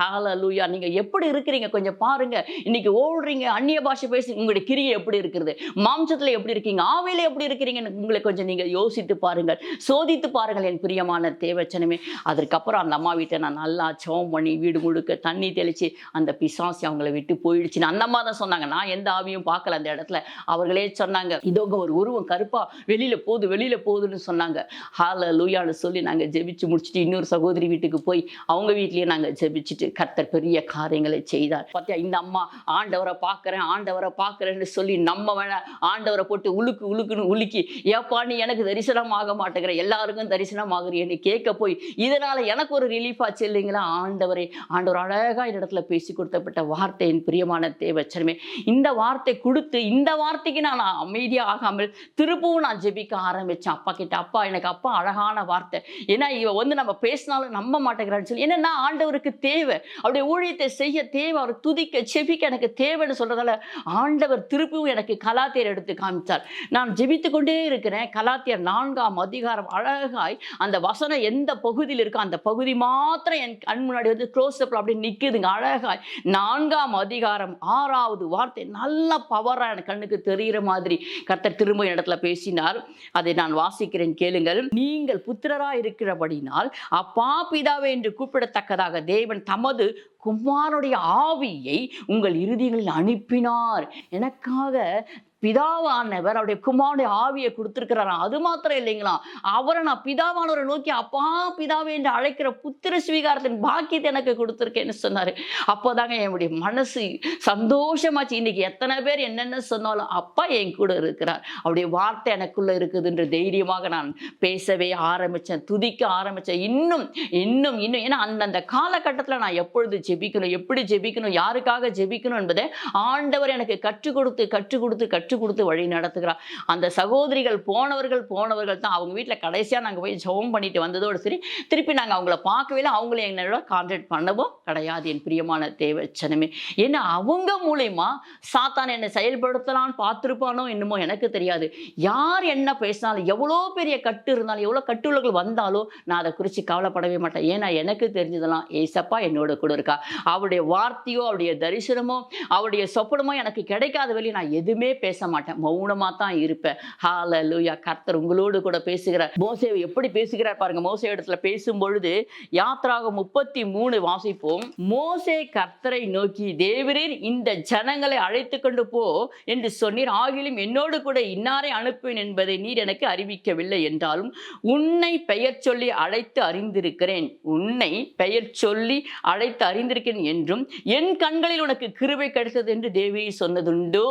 லூயா நீங்க எப்படி இருக்கிறீங்க? கொஞ்சம் பாருங்க. இன்னைக்கு ஓடுறீங்க அந்நிய பாஷை பேசி உங்களுடைய கிரியை எப்படி இருக்கிறது? மாம்சத்துல எப்படி இருக்கீங்க? ஆவியில எப்படி இருக்கிறீங்கன்னு உங்களை கொஞ்சம் நீங்க யோசித்து பாருங்கள். சோதித்து பாருங்கள் என் பிரியமான தேவச்சனமே. அதுக்கப்புறம் அந்த அம்மா வீட்டை நான் நல்லா சோம் பண்ணி வீடு முழுக்க தண்ணி தெளிச்சு அந்த பிசாசி அவங்கள விட்டு போயிடுச்சுன்னு அந்த அம்மா தான் சொன்னாங்க. நான் எந்த ஆவியும் பார்க்கல அந்த இடத்துல. அவர்களே சொன்னாங்க இதோங்க ஒரு உருவம் கருப்பா வெளியில போகுது வெளியில போகுதுன்னு சொன்னாங்க. ஹால லூயான்னு சொல்லி நாங்கள் ஜெபிச்சு முடிச்சுட்டு இன்னொரு சகோதரி வீட்டுக்கு போய் அவங்க வீட்லேயே நாங்கள் ஜெபிச்சுட்டு கர்த்தர் பெரிய காரியங்களை செய்தார். பார்த்தியா இந்த அம்மா ஆண்டவரை பார்க்குறேன் ஆண்டவரை பார்க்குறேன்னு சொல்லி நம்ம வேணா ஆண்டவரை போட்டு உலுக்கு உலுக்குன்னு உலுக்கி ஏப்பா நீ எனக்கு தரிசனம் ஆக மாட்டேங்கிற எல்லாருக்கும் தரிசனம் ஆகுறியன்னு கேட்க போய் இதனால எனக்கு ஒரு ரிலீஃப் ஆச்சு இல்லைங்களா? ஆண்டவரே ஆண்டவர் அழகா இந்த இடத்துல பேசி கொடுத்தப்பட்ட வார்த்தை என் பிரியமான தேவச்சனமே இந்த வார்த்தை கொடுத்து இந்த வார்த்தைக்கு நான் அமைதியாக ஆகாமல் திருப்பவும் நான் ஜெபிக்க ஆரம்பிச்சேன். அப்பா கிட்ட அப்பா எனக்கு அப்பா அழகான வார்த்தை ஏன்னா இவ வந்து நம்ம பேசினாலும் நம்ப மாட்டேங்கிறான்னு சொல்லி. ஏன்னா ஆண்டவருக்கு தேவை அவருடைய ஊழியத்தை செய்ய தேவை அவர் துதிக்க செபிக்க எனக்கு தேவைன்னு சொல்றதால ஆண்டவர் திருப்பியும் எனக்கு கலாத்தியர் எடுத்து காமிச்சார். நான் ஜெபித்து கொண்டே இருக்கிறேன். கலாத்தியர் நான்காம் அதிகாரம் அழகாய் அந்த வசனம் எந்த பகுதியில் இருக்கோ அந்த பகுதி மாத்திரம் என் கண் முன்னாடி வந்து க்ளோஸ் அப்ல அப்படி நிற்குதுங்க அழகாய். நான்காம் அதிகாரம் ஆறாவது வார்த்தை நல்ல பவராக எனக்கு கண்ணுக்கு தெரிகிற மாதிரி கர்த்தர் திரும்ப இடத்துல பேசினார். அதை நான் வாசிக்கிறேன் கேளுங்கள். நீங்கள் புத்திரராக இருக்க இருக்கிறபடினால் அப்பா பிதாவே என்று கூப்பிடத்தக்கதாக தேவன் தமது குமாரனுடைய ஆவியை உங்கள் இறுதிகளில் அனுப்பினார். எனக்காக பிதாவானவர் அவருடைய குமாருடைய ஆவியை கொடுத்திருக்கிறாராம் அது மாத்திரம் இல்லைங்களா? அவரை நான் பிதாவானவரை நோக்கி அப்பா பிதாவே என்று அழைக்கிற புத்திர ஸ்வீகாரத்தின் பாக்கியத்தை எனக்கு கொடுத்துருக்கேன்னு சொன்னாரு. அப்போதாங்க என்னுடைய மனசு சந்தோஷமாச்சு. இன்னைக்கு எத்தனை பேர் என்னென்ன சொன்னாலும் அப்பா என் கூட இருக்கிறார். அவருடைய வார்த்தை எனக்குள்ள இருக்குதுன்ற தைரியமாக நான் பேசவே ஆரம்பிச்சேன். துதிக்க ஆரம்பிச்சேன். இன்னும் இன்னும் இன்னும். ஏன்னா அந்தந்த காலகட்டத்தில் நான் எப்பொழுது ஜெபிக்கணும் எப்படி ஜெபிக்கணும் யாருக்காக ஜெபிக்கணும் என்பதை ஆண்டவர் எனக்கு கற்றுக் கொடுத்து கற்றுக் கொடுத்து கற்றுக் கொடுத்து வழி நடத்துகிறார். அந்த சகோதரிகள் போனவர்கள் போனவர்கள் தான். அவங்க வீட்டில் கடைசியாக நாங்கள் போய் ஜெபம் பண்ணிட்டு வந்ததோடு சரி திருப்பி நாங்கள் அவங்கள பார்க்கவே இல்லை அவங்கள என்னோட கான்டாக்ட் பண்ணவும் கிடையாது என் பிரியமான தேவச்சனமே. ஏன்னா அவங்க மூலயமா சாத்தான் என்னை செயல்படுத்தலான்னு பார்த்துருப்பானோ என்னமோ எனக்கு தெரியாது. யார் என்ன பேசினாலும் எவ்வளோ பெரிய கட்டு இருந்தாலும் எவ்வளோ கட்டுள்ளகள் வந்தாலும் நான் அதை குறித்து கவலைப்படவே மாட்டேன். ஏன்னா எனக்கு தெரிஞ்சதெல்லாம் ஏசப்பா என்னோட கூட இருக்கா. அவருடைய வார்த்தையோ அவருடைய தரிசனமோ அவருடைய சொப்பனமோ எனக்கு கிடைக்காத வெளியே நான் எதுவுமே பேச மாட்டேன் மௌனமாக தான் இருப்பேன். ஹால லூயா கர்த்தர் உங்களோடு கூட பேசுகிறார். மோசே எப்படி பேசுகிறார் பாருங்க. மோசே இடத்துல பேசும் பொழுது யாத்திராக முப்பத்தி மூணு வாசிப்போம். மோசே கர்த்தரை நோக்கி தேவரீர் இந்த ஜனங்களை அழைத்து கொண்டு போ என்று சொன்னீர். ஆகிலும் என்னோடு கூட இன்னாரை அனுப்புவேன் என்பதை நீர் எனக்கு அறிவிக்கவில்லை என்றாலும் உன்னை பெயர் சொல்லி அழைத்து அறிந்திருக்கிறேன். உன்னை பெயர் சொல்லி அழைத்து அறிந்திருக்கிறேன் என்றும் என் கண்களில் உனக்கு கிருபை கிடைத்தது என்று தேவி சொன்னதுண்டோ?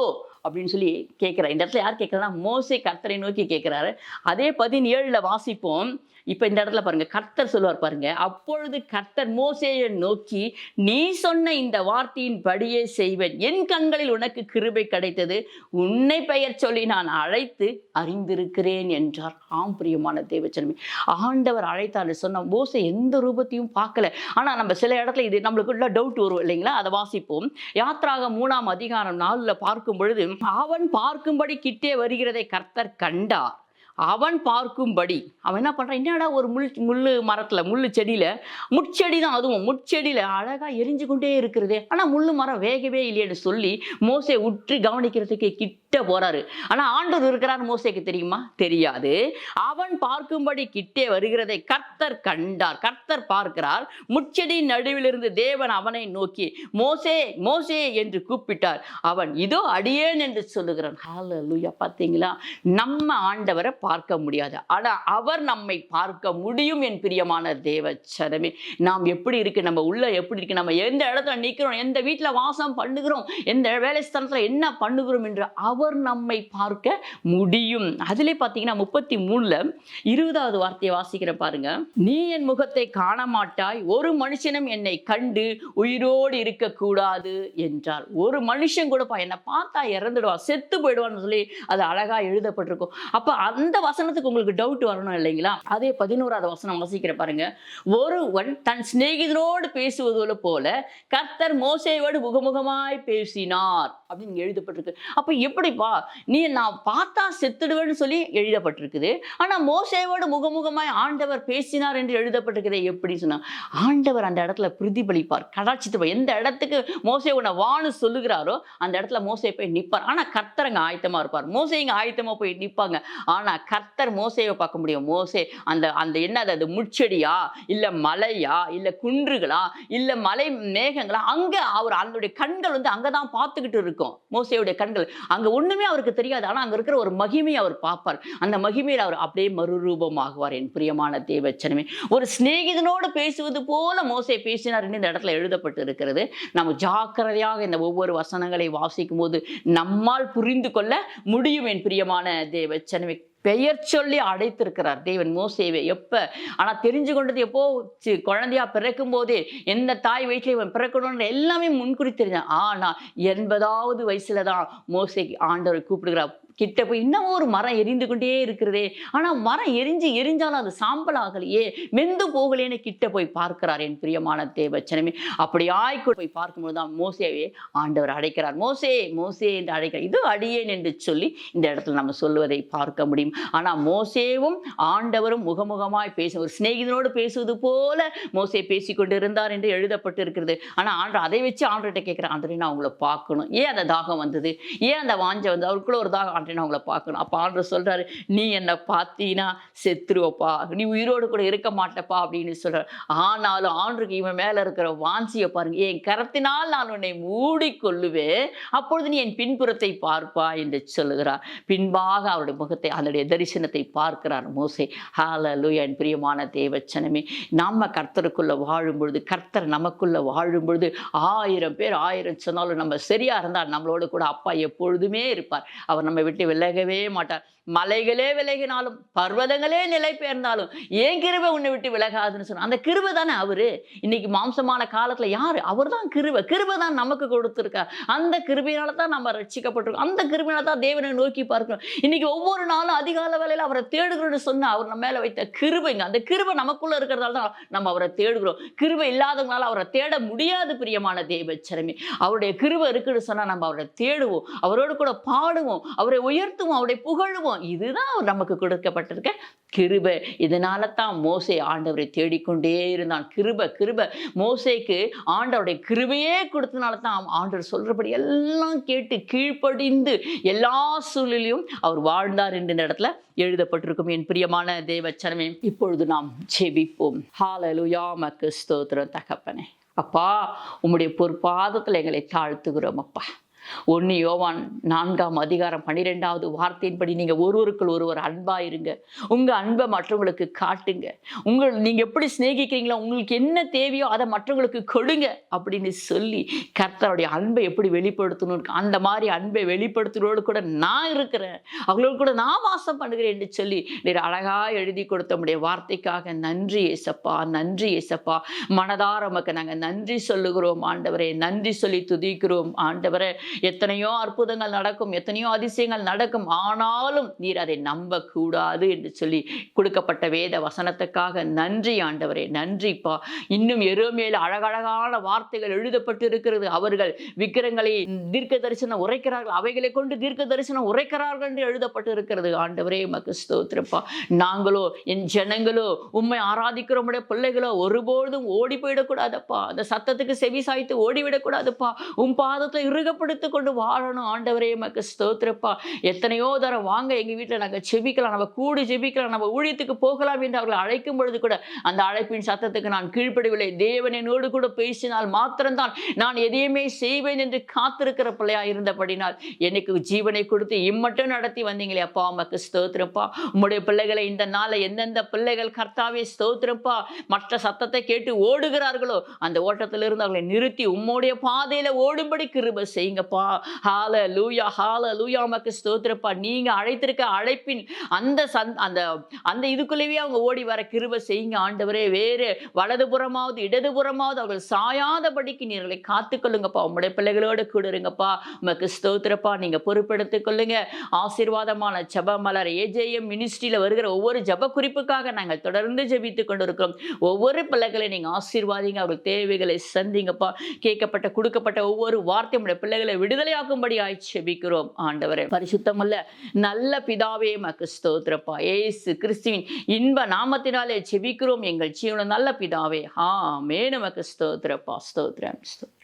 அப்படின்னு சொல்லி கேட்குறாரு. இந்த இடத்துல யார் கேட்குறாருன்னா மோசை கர்த்தரை நோக்கி கேட்குறாரு. அதே பதினேழில் வாசிப்போம். இப்போ இந்த இடத்துல பாருங்க கர்த்தர் சொல்லுவார் பாருங்க அப்பொழுது கர்த்தர் மோசேயை நோக்கி நீ சொன்ன இந்த வார்த்தையின் படியே செய்வேன். என் கண்களில் உனக்கு கிருபை கிடைத்தது. உன்னை பெயர் சொல்லி நான் அழைத்து அறிந்திருக்கிறேன் என்றார். ஆம் பிரியமான தேவச்சனமே. ஆண்டவர் அழைத்தார் சொன்ன மோசை எந்த ரூபத்தையும் பார்க்கல. ஆனால் நம்ம சில இடத்துல இது நம்மளுக்குள்ள டவுட் வரும் இல்லைங்களா? அதை வாசிப்போம். யாத்ராக மூணாம் அதிகாரம் நாளில் பார்க்கும் பொழுது அவன் பார்க்கும்படி கிட்டே வருகிறதை கர்த்தர் கண்டார். அவன் பார்க்கும்படி அவன் என்ன பண்ணுறான் என்னடா ஒரு முள் முள் மரத்தில் முள் செடியில்? முட்செடி தான் அதுவும் முட்செடியில் அழகாக எரிஞ்சு கொண்டே இருக்கிறதே. ஆனால் முள் மரம் வேகவே இல்லையேன்னு சொல்லி மோசை உற்று கவனிக்கிறதுக்கு கிட்ட போகிறாரு ஆனால் ஆண்டவர் இருக்கிறார் மோசேக்கு தெரியுமா? தெரியாது. அவன் பார்க்கும்படி கிட்டே வருகிறதை கர்த்தர் கண்டார். கர்த்தர் பார்க்கிறார். முட்செடி நடுவிலிருந்து தேவன் அவனை நோக்கி மோசே மோசே என்று கூப்பிட்டார். அவன் இதோ அடியேன் என்று சொல்லுகிறான். ஹாலூயா பார்த்தீங்களா? நம்ம ஆண்டவரை பார்க்க முடியாது. ஆனால் அவர் நம்மை பார்க்க முடியும் என் பிரியமான தேவ நாம் எப்படி இருக்கு நம்ம உள்ள எப்படி இருக்கு நம்ம எந்த இடத்துல நிற்கிறோம் எந்த வீட்டில் வாசம் பண்ணுகிறோம் எந்த வேலை ஸ்தலத்தில் என்ன பண்ணுகிறோம் என்று அவர் நம்மை பார்க்க முடியும். அதிலே பார்த்தீங்கன்னா முப்பத்தி மூணில் இருபதாவது வார்த்தையை வாசிக்கிற பாருங்க. நீ என் முகத்தை காண மாட்டாய் ஒரு மனுஷனும் என்னை கண்டு உயிரோடு இருக்கக்கூடாது என்றார். ஒரு மனுஷன் கூட பா என்னை பார்த்தா இறந்துடுவான் செத்து போயிடுவான்னு சொல்லி அது அழகாக எழுதப்பட்டிருக்கும். அப்போ அந்த அந்த வசனத்துக்கு உங்களுக்கு டவுட் வரணும் இல்லைங்களா? அதே பதினோராவது வசனம் வாசிக்கிற பாருங்க. ஒருவன் தன் சிநேகிதனோடு பேசுவது போல கர்த்தர் மோசையோடு முகமுகமாய் பேசினார் அப்படின்னு எழுதப்பட்டிருக்கு. அப்ப எப்படிப்பா? நீ நான் பார்த்தா செத்துடுவேன்னு சொல்லி எழுதப்பட்டிருக்குது. ஆனா மோசையோடு முகமுகமாய் ஆண்டவர் பேசினார் என்று எழுதப்பட்டிருக்குதே எப்படி சொன்னா? ஆண்டவர் அந்த இடத்துல பிரதிபலிப்பார். கடாட்சித்து எந்த இடத்துக்கு மோசை உன்னை வான்னு சொல்லுகிறாரோ அந்த இடத்துல மோசை போய் நிற்பார் ஆனா கர்த்தர் அங்க ஆயத்தமா இருப்பார். மோசைங்க இங்க ஆயத்தமா போய் நிற்பாங்க ஆனா கர்த்தர் மோசையை பார்க்க முடியும். மோசே அந்த அந்த என்னது அது முட்செடியா இல்ல மலையா இல்ல குன்றுகளா இல்ல மலை மேகங்களா அங்க அவர் அதனுடைய கண்கள் வந்து அங்கதான் பார்த்துக்கிட்டு இருக்கும். மோசையுடைய கண்கள். அங்க ஒண்ணுமே அவருக்கு தெரியாது. ஆனா அங்க இருக்கிற ஒரு மகிமையை அவர் பார்ப்பார். அந்த மகிமையில் அவர் அப்படியே மறுரூபமாகுவார். என் பிரியமான தேவச்சனமே. ஒரு சிநேகிதனோடு பேசுவது போல மோசை பேசினார் இந்த இடத்துல எழுதப்பட்டு இருக்கிறது நம்ம ஜாக்கிரதையாக இந்த ஒவ்வொரு வசனங்களை வாசிக்கும் போது நம்மால் புரிந்து கொள்ள முடியும் என் பிரியமான தேவச்சனமே. பெயர் சொல்லி அடைத்திருக்கிறார் தேவன் மோசேவை. எப்போ? ஆனா தெரிஞ்சு கொண்டது எப்போ? சி- குழந்தையா பிறக்கும் போதே எந்த தாய் வயிற்றில் இவன் பிறக்கணும்னு எல்லாமே முன்குறி ஆனால் ஆனா எண்பதாவது வயசில் தான் மோசேக்கு ஆண்டவர் கூப்பிடுகிறார். கிட்ட போய் இன்னமும் ஒரு மரம் எரிந்து கொண்டே இருக்கிறதே. ஆனா மரம் எரிஞ்சு எரிஞ்சாலும் அது சாம்பல் ஆகலையே மெந்து போகலேன்னு கிட்ட போய் பார்க்கிறார் என் பிரியமான தேவச்சனமே. அப்படி ஆய்க்கு போய் பார்க்கும்போது தான் மோசேவே ஆண்டவர் அழைக்கிறார் மோசே மோசே என்று அழைக்கிறார். இது அடியேன் என்று சொல்லி இந்த இடத்துல நம்ம சொல்லுவதை பார்க்க முடியும். ஆனா மோசேவும் ஆண்டவரும் முகமுகமாய் பேச ஒரு சிநேகிதனோடு பேசுவது போல மோசே பேசிக் கொண்டிருந்தார் என்று எழுதப்பட்டு இருக்கிறது ஆனா ஆண்டவர் அதை வச்சு ஆண்டர்கிட்ட கேட்குறேன் ஆண்டரை நான் உங்களை பார்க்கணும். ஏன் அந்த தாகம் வந்தது? ஏன் அந்த வாஞ்சை வந்து அவருக்குள்ள ஒரு தாகம் ஆண்டரை அவங்கள பார்க்கணும். அப்போ ஆண்டவர் சொல்கிறாரு நீ என்னை பார்த்தீன்னா செத்துருவப்பா. நீ உயிரோடு கூட இருக்க மாட்டப்பா. அப்படின்னு சொல்கிறார் ஆனாலும் ஆண்டுக்கு இவன் மேலே இருக்கிற வாஞ்சியை பாருங்க. என் கரத்தினால் நான் உன்னை மூடிக்கொள்ளுவேன். அப்பொழுது நீ என் பின்புறத்தை பார்ப்பா என்று சொல்லுகிறார். பின்பாக அவருடைய முகத்தை அதனுடைய தரிசனத்தை பார்க்கிறார் மோசே. ஹalleluya என் பிரியமான தேவச்சனமே நம்ம கர்த்தருக்குள்ளே வாழும் பொழுது கர்த்தர் நமக்குள்ளே வாழும் பொழுது ஆயிரம் பேர் ஆயிரம் சொன்னாலும் நம்ம சரியாக இருந்தால் நம்மளோட கூட அப்பா எப்பொழுதுமே இருப்பார். அவர் நம்ம விட்டு விலகவே மாட்டார். மலைகளே விலகினாலும் பர்வதங்களே நிலை பெயர்ந்தாலும் ஏன் கிருபை உன்னை விட்டு விலகாதுன்னு சொன்னா அந்த கிருபை தானே அவரு? இன்னைக்கு மாம்சமான காலத்துல யாரு? அவர் தான் கிருபை. கிருபை தான் நமக்கு கொடுத்துருக்கார். அந்த கிருபையினால தான் நம்ம ரட்சிக்கப்பட்டிருக்கோம். அந்த கிருபையினால தான் தேவனை நோக்கி பார்க்கணும் இன்னைக்கு ஒவ்வொரு நாளும் அதிகால வேலையில அவரை தேடுகிறோம்னு சொன்னா அவர் நம்ம மேல வைத்த கிருபைங்க. அந்த கிருபை நமக்குள்ள இருக்கிறதால தான் நம்ம அவரை தேடுகிறோம். கிருபை இல்லாதவங்களால அவரை தேட முடியாது பிரியமான தேவச்சரமே. அவருடைய கிருபை இருக்குன்னு சொன்னா நம்ம அவரை தேடுவோம். அவரோடு கூட பாடுவோம். அவரை உயர்த்துவோம் அவரை புகழுவோம். இதுதான் நமக்கு கொடுக்கப்பட்டிருக்க கிருப. இதனால தான் மோசை ஆண்டவரை தேடிக்கொண்டே இருந்தான். கிருப கிருப. மோசைக்கு ஆண்டவருடைய கிருபையே கொடுத்தனால தான் ஆண்டவர் சொல்றபடி எல்லாம் கேட்டு கீழ்ப்படிந்து எல்லா சூழலிலும் அவர் வாழ்ந்தார் என்ற இந்த இடத்துல எழுதப்பட்டிருக்கும். என் பிரியமான தேவச்சனமே இப்பொழுது நாம் ஜெபிப்போம். ஹalleluya மக்கு ஸ்தோத்திரம் தகப்பனே. அப்பா உம்முடைய பொற்பாதத்தில் எங்களை தாழ்த்துகிறோம் அப்பா. ஒன்று யோவான் நான்காம் அதிகாரம் பன்னிரெண்டாவது வார்த்தையின்படி நீங்கள் ஒருவருக்குள் ஒருவர் அன்பா இருங்க. உங்கள் அன்பை மற்றவங்களுக்கு காட்டுங்க. உங்கள் நீங்கள் எப்படி சிநேகிக்கிறீங்களோ உங்களுக்கு என்ன தேவையோ அதை மற்றவங்களுக்கு கொடுங்க அப்படின்னு சொல்லி கர்த்தருடைய அன்பை எப்படி வெளிப்படுத்தணும்? அந்த மாதிரி அன்பை வெளிப்படுத்துகிறோடு கூட நான் இருக்கிறேன். அவங்களோடு கூட நான் வாசம் பண்ணுகிறேன் என்று சொல்லி நீர் அழகா எழுதி கொடுத்த உடைய வார்த்தைக்காக நன்றி ஏசப்பா நன்றி ஏசப்பா. மனதார உமக்கு நாங்கள் நன்றி சொல்லுகிறோம் ஆண்டவரே. நன்றி சொல்லி துதிக்கிறோம் ஆண்டவரே. எத்தனையோ அற்புதங்கள் நடக்கும் எத்தனையோ அதிசயங்கள் நடக்கும். ஆனாலும் நீர் அதை நம்பக்கூடாது என்று சொல்லி கொடுக்கப்பட்ட வேத வசனத்துக்காக நன்றி ஆண்டவரே நன்றிப்பா. இன்னும் எருமையில் அழகழகான வார்த்தைகள் எழுதப்பட்டு இருக்கிறது அவர்கள் விக்கிரங்களை தீர்க்க தரிசனம் உரைக்கிறார்கள். அவைகளை கொண்டு தீர்க்க தரிசனம் உரைக்கிறார்கள் என்று எழுதப்பட்டு இருக்கிறது ஆண்டவரே மக்கு ஸ்தோத்திரப்பா. நாங்களோ என் ஜனங்களோ உண்மை ஆராதிக்கிறோமுடைய பிள்ளைகளோ ஒருபொழுதும் ஓடி போயிடக்கூடாதப்பா அந்த சத்தத்துக்கு செவி சாய்த்து ஓடிவிடக்கூடாதுப்பா. உன் பாதத்தை இறுகப்படுத்தி கொண்டு வாழணும். ஆண்டவரே மக்கு ஸ்தோத்திரப்பா. எத்தனையோ தரம் வாங்க எங்கள் வீட்டில் நாங்கள் செபிக்கலாம். நம்ம கூடி செபிக்கலாம். நம்ம ஊழியத்துக்கு போகலாம் என்று அவர்கள் அழைக்கும் பொழுது கூட அந்த அழைப்பின் சத்தத்துக்கு நான் கீழ்ப்படவில்லை. தேவன் என்னோடு கூட பேசினால் மாத்திரம்தான் நான் எதையுமே செய்வேன் என்று காத்திருக்கிற பிள்ளையா இருந்தபடினால் எனக்கு ஜீவனை கொடுத்து இம்மட்டும் நடத்தி வந்தீங்களே. அப்பா உமக்கு ஸ்தோத்திரப்பா. உம்முடைய பிள்ளைகளை இந்த நாளை எந்தெந்த பிள்ளைகள் கர்த்தாவே ஸ்தோத்திரப்பா. மற்ற சத்தத்தை கேட்டு ஓடுகிறார்களோ அந்த ஓட்டத்திலிருந்து அவர்களை நிறுத்தி உம்முடைய பாதையில ஓடும்படி கிருப செய்யுங்கப்பா. ஹால லூயா ஹால லூயா உமக்கு ஸ்தோத்திரப்பா. நீங்க அழைத்திருக்க அழைப்பின் அந்த சந் அந்த அந்த இதுக்குள்ளேயே அவங்க ஓடி வர கிருப செய்யுங்க ஆண்டவரே. வேறு வலதுபுறமாவது இடதுபுறமாவது அவர்கள் சாயாதபடிக்கு நீர்களை காத்துக்கொள்ளுங்கப்பா. உங்களுடைய பிள்ளைகளோடு கூட இருங்கப்பா. உமக்கு ஸ்தோத்திரப்பா. நீங்க பொறுப்பெடுத்துக் கொள்ளுங்க. ஆசீர்வாதமான ஜெப மலர் ஏஜேஎம் மினிஸ்ட்ரியில வருகிற ஒவ்வொரு ஜெப குறிப்புக்காக நாங்கள் தொடர்ந்து ஜெபித்துக் கொண்டிருக்கிறோம். ஒவ்வொரு பிள்ளைகளை நீங்கள் ஆசீர்வாதிங்க. அவர்கள் தேவைகளை சந்திங்கப்பா. கேட்கப்பட்ட கொடுக்கப்பட்ட ஒவ்வொரு வார்த்தை உடைய பிள்ளைகளை விடுதலையாக்கும்படி ஆய் செபிக்கிறோம் ஆண்டவரே. பரிசுத்தமல்ல நல்ல பிதாவே மக்கு ஸ்தோத்திரப்பா. ஏசு கிறிஸ்துவின் இன்ப நாமத்தினாலே செபிக்கிறோம் எங்கள் ஜீவன நல்ல பிதாவே. ஆ மே நமக்கு ஸ்தோத்திரப்பா. ஸ்தோத்திரம் ஸ்தோத்திரம்.